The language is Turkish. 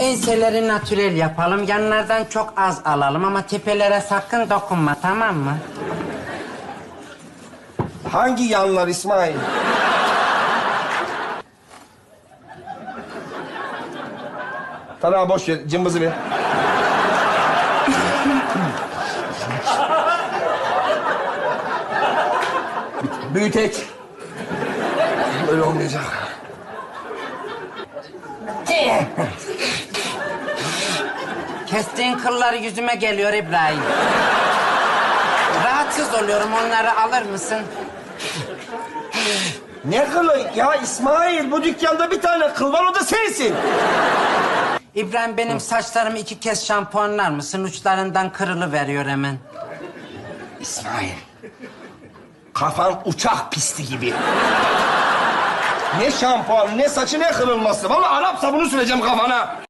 Enseleri natürel yapalım. Yanlardan çok az alalım ama tepelere sakın dokunma tamam mı? Hangi yanlar İsmail? Tamam boş ver, cımbızı ver. Büyüteç. Böyle olmayacak. Kestiğin kıllar yüzüme geliyor İbrahim. Rahatsız oluyorum onları alır mısın? Ne kılı? Ya İsmail bu dükkanda bir tane kıl var o da sensin. İbrahim benim saçlarımı iki kez şampuanlar mısın? Uçlarından kırılı veriyor hemen. İsmail. Kafan uçak pisti gibi. ne şampuan, ne saçı, ne kırılması. Vallahi Arap sabunu süreceğim kafana.